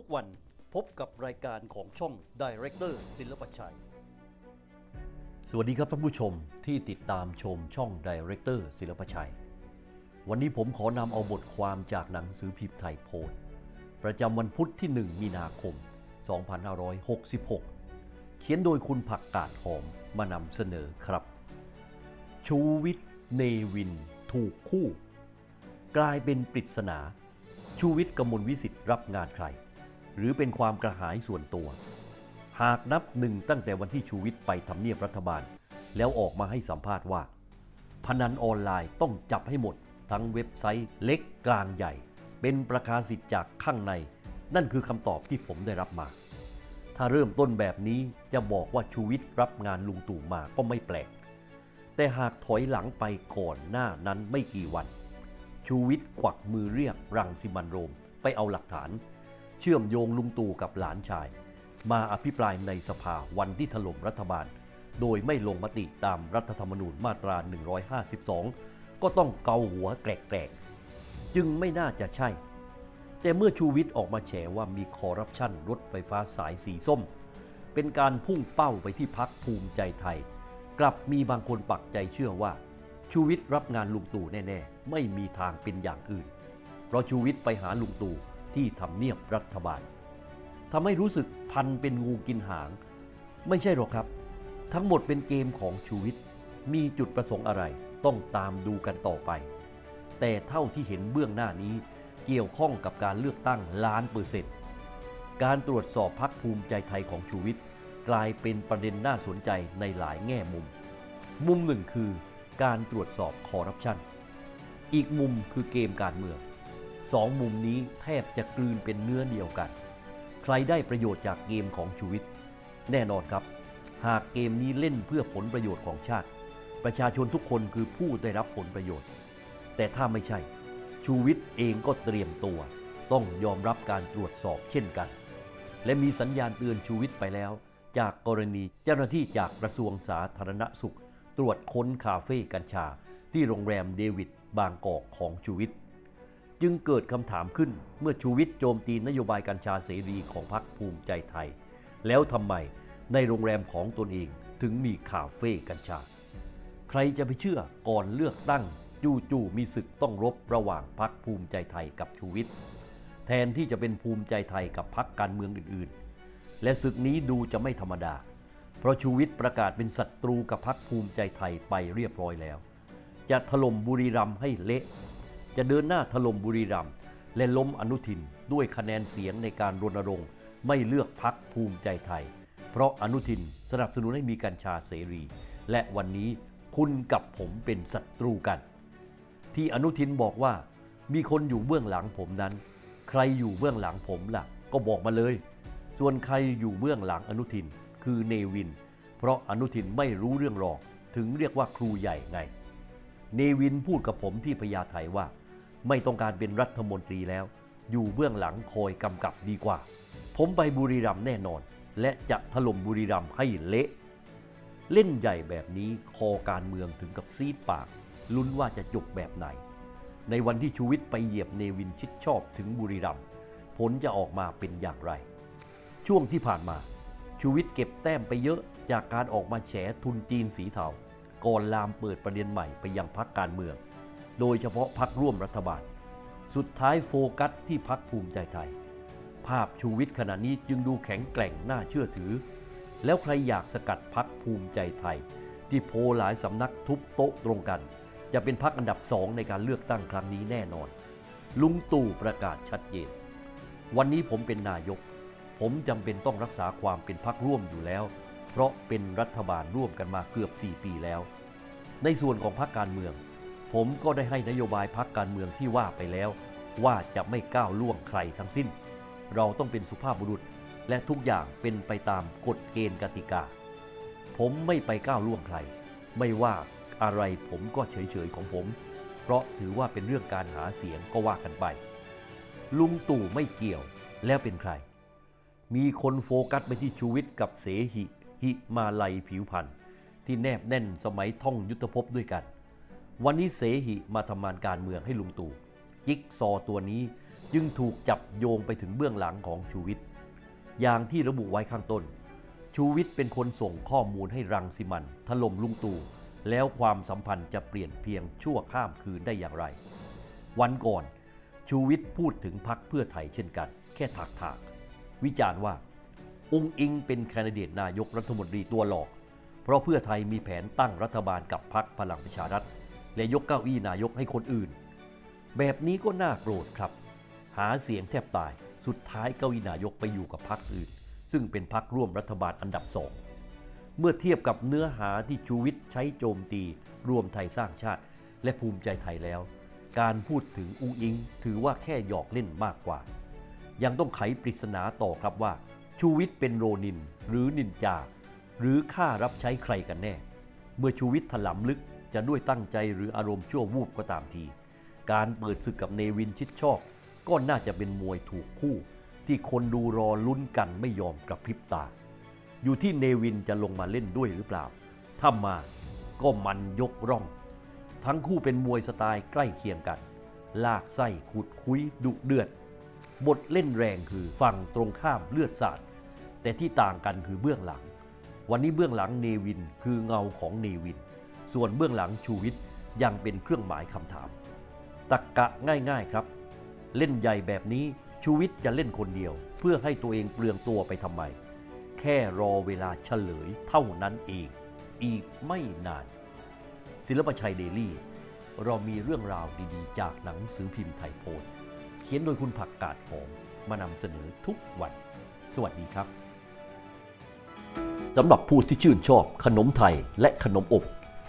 ทุกวันพบกับรายการของช่อง Director ศิลปชัย สวัสดีครับท่านผู้ชมที่ติดตามชมช่อง Director ศิลปชัย วันนี้ผมขอนำเอาบทความจากหนังสือพิมพ์ไทยโพสต์ประจำวันพุธที่ 1 มีนาคม 2566 เขียนโดยคุณผักกาดหอมมานำเสนอครับ ชูวิทย์เนวิน ถูกคู่ กลายเป็นปริศนา ชูวิทย์กมลวิสิทธิ์รับงานใคร หรือเป็นความกระหายส่วนตัว หากนับหนึ่งตั้งแต่วันที่ชูวิทย์ไปทำเนียบรัฐบาล แล้วออกมาให้สัมภาษณ์ว่า พนันออนไลน์ต้องจับให้หมด ทั้งเว็บไซต์เล็กกลางใหญ่ เป็นประกาศสิทธิ์จากข้างใน นั่นคือคำตอบที่ผมได้รับมา ถ้าเริ่มต้นแบบนี้จะบอกว่าชูวิทย์รับงานลุงตู่มาก็ไม่แปลก แต่หากถอยหลังไปก่อนหน้านั้นไม่กี่วัน ชูวิทย์ควักมือเรียกรังสิมันโรมไปเอาหลักฐาน ชื่อมโยงลุงตู่กับหลานชาย มาอภิปรายในสภาวันที่ถล่มรัฐบาล โดยไม่ลงมติตามรัฐธรรมนูญมาตรา 152 ก็ต้องเกาหัวแกรกๆ จึงไม่น่าจะใช่ แต่เมื่อชูวิทย์ออกมาแฉว่ามีคอร์รัปชันรถไฟฟ้าสายสีส้ม เป็นการพุ่งเป้าไปที่พักภูมิใจไทย กลับมีบางคนปักใจเชื่อว่าชูวิทย์รับงานลุงตู่แน่ ๆ ไม่มีทางเป็นอย่างอื่น เพราะชูวิทย์ไปหาลุงตู่ ที่ทำเนียบรัฐบาลทำให้รู้สึกพันเป็นงูกินหาง ไม่ใช่หรอกครับ ทั้งหมดเป็นเกมของชูวิทย์มีจุดประสงค์อะไรต้องตามดูกันต่อไป แต่เท่าที่เห็นเบื้องหน้านี้เกี่ยวข้องกับการเลือกตั้งล้านเปอร์เซ็นต์การตรวจสอบพักภูมิใจไทยของชูวิทย์กลายเป็นประเด็นน่าสนใจในหลายแง่มุม มุมหนึ่งคือการตรวจสอบคอร์รัปชัน อีกมุมคือเกมการเมือง สองมุมนี้แทบจะกลืนเป็นเนื้อเดียวกัน ใครได้ประโยชน์จากเกมของชูวิทย์แน่นอนครับ หากเกมนี้เล่นเพื่อผลประโยชน์ของชาติ ประชาชนทุกคนคือผู้ได้รับผลประโยชน์ แต่ถ้าไม่ใช่ชูวิทย์เองก็เตรียมตัว ต้องยอมรับการตรวจสอบเช่นกัน และมีสัญญาณเตือนชูวิทย์ไปแล้ว จากกรณีเจ้าหน้าที่จากกระทรวงสาธารณสุข ตรวจค้นคาเฟ่กัญชา ที่โรงแรมเดวิดบางกอกของชูวิทย์ จึงเกิดคำถามขึ้นเมื่อชูวิทย์โจมตีนโยบายกัญชาเสรีของพรรคภูมิใจไทย แล้วทำไมในโรงแรมของตนเองถึงมีคาเฟ่กัญชา ใครจะไปเชื่อก่อนเลือกตั้ง จู่ๆมีศึกต้องรบระหว่างพรรคภูมิใจไทยกับชูวิทย์แทนที่จะเป็นภูมิใจไทยกับพรรคการเมืองอื่นๆ และศึกนี้ดูจะไม่ธรรมดา เพราะชูวิทย์ประกาศเป็นศัตรูกับพรรคภูมิใจไทยไปเรียบร้อยแล้ว จะถล่มบุรีรัมย์ให้เละ จะเดินหน้าถล่มบุรีรัมย์และล้มอนุทินด้วยคะแนนเสียงในการรณรงค์ ไม่เลือกพรรคภูมิใจไทย เพราะอนุทินสนับสนุนให้มีกัญชาเสรี และวันนี้คุณกับผมเป็นศัตรูกัน ที่อนุทินบอกว่า มีคนอยู่เบื้องหลังผมนั้น ใครอยู่เบื้องหลังผมล่ะ ก็บอกมาเลย ส่วนใครอยู่เบื้องหลังอนุทินคือเนวิน เพราะอนุทินไม่รู้เรื่องหรอกถึงเรียกว่าครูใหญ่ไง เนวินพูดกับผมที่พญาไทว่า ไม่ต้องการเป็นรัฐมนตรีแล้ว อยู่เบื้องหลังคอยกำกับดีกว่า ผมไปบุรีรัมย์แน่นอน และจะถล่มบุรีรัมย์ให้เละ เล่นใหญ่แบบนี้คอการเมืองถึงกับซีดปาก ลุ้นว่าจะจบแบบไหน ในวันที่ชูวิทย์ไปเหยียบเนวินชิดชอบถึงบุรีรัมย์ผลจะออกมาเป็นอย่างไร ช่วงที่ผ่านมาชูวิทย์เก็บแต้มไปเยอะจากการออกมาแฉทุนจีนสีเทาก่อนลามเปิดประเด็นใหม่ไปยังพักการเมือง โดยเฉพาะพักร่วมรัฐบาล สุดท้ายโฟกัสที่พักภูมิใจไทย ภาพชูวิทย์ขณะนี้จึงดูแข็งแกร่งน่าเชื่อถือ แล้วใครอยากสกัดพักภูมิใจไทย ที่โพหลายสำนักทุบโต๊ะตรงกัน จะเป็นพักอันดับสองในการเลือกตั้งครั้งนี้แน่นอน ลุงตู่ประกาศชัดเจนวันนี้ผมเป็นนายก ผมจำเป็นต้องรักษาความเป็นพักร่วมอยู่แล้ว เพราะเป็นรัฐบาลร่วมกันมาเกือบ 4 ปีแล้ว ในส่วนของพักการเมือง ผมก็ได้ให้นโยบายพักการเมืองที่ว่าไปแล้ว ว่าจะไม่ก้าวล่วงใครทั้งสิ้น เราต้องเป็นสุภาพบุรุษและทุกอย่างเป็นไปตามกฎเกณฑ์กติกา ผมไม่ไปก้าวล่วงใคร ไม่ว่าอะไรผมก็เฉยๆของผม เพราะถือว่าเป็นเรื่องการหาเสียงก็ว่ากันไป ลุงตู่ไม่เกี่ยวแล้วเป็นใคร มีคนโฟกัสไปที่ชูวิทย์กับเสหิหิมาลัยผิวพันธ์ที่แนบแน่นสมัยท่องยุทธภพด้วยกัน วันนี้เสหิมาทำงานการเมืองให้ลุงตู่จิ๊กซอตัวนี้จึงถูกจับโยงไปถึงเบื้องหลังของชูวิทย์อย่างที่ระบุไว้ข้างต้น ชูวิทย์เป็นคนส่งข้อมูลให้รังสิมันถล่มลุงตู่แล้วความสัมพันธ์จะเปลี่ยนเพียงชั่วข้ามคืนได้อย่างไร วันก่อนชูวิทย์พูดถึงพักเพื่อไทยเช่นกัน แค่ถากถากวิจารณ์ว่าองค์อิงเป็นแคนดิเดตนายกรัฐมนตรีตัวหลอก เพราะเพื่อไทยมีแผนตั้งรัฐบาลกับพรรคพลังประชารัฐ และยกเก้าอี้นายกให้คนอื่น แบบนี้ก็น่าโกรธครับ หาเสียงแทบตายสุดท้ายเก้าอี้นายกไปอยู่กับพรรคอื่น ซึ่งเป็นพรรคร่วมรัฐบาลอันดับสองเมื่อเทียบกับเนื้อหาที่ชูวิทย์ใช้โจมตี รวมไทยสร้างชาติ และภูมิใจไทยแล้ว การพูดถึงอุงอิง ถือว่าแค่หยอกเล่นมากกว่า ยังต้องไขปริศนาต่อครับว่า ชูวิทย์เป็นโรนิน หรือนินจา หรือข้ารับใช้ใครกันแน่ เมื่อชูวิทย์ถลำลึก จะด้วยตั้งใจหรืออารมณ์ชั่ววูบก็ตามที การเปิดศึกกับเนวินชิดชอบ ก็น่าจะเป็นมวยถูกคู่ ที่คนดูรอลุ้นกันไม่ยอมกระพริบตา อยู่ที่เนวินจะลงมาเล่นด้วยหรือเปล่า ถ้ามาก็มันยกร่อง ทั้งคู่เป็นมวยสไตล์ใกล้เคียงกัน ลากไส้ขุดคุยดุเดือด บทเล่นแรงคือฝั่งตรงข้ามเลือดสาด แต่ที่ต่างกันคือเบื้องหลัง วันนี้เบื้องหลังเนวินคือเงาของเนวิน ส่วนเบื้องหลังชูวิทย์ยังเป็นเครื่องหมายคำถาม ตักกะง่ายๆครับ เล่นใหญ่แบบนี้ชูวิทย์จะเล่นคนเดียว เพื่อให้ตัวเองเปลืองตัวไปทำไม แค่รอเวลาเฉลยเท่านั้นเอง อีกไม่นาน ศิลปชัยเดลี่ เรามีเรื่องราวดีๆ จากหนังสือพิมพ์ไทยโพสเขียนโดยคุณผักกาดหอมมานำเสนอทุกวัน สวัสดีครับสำหรับผู้ที่ชื่นชอบขนมไทยและขนมอบ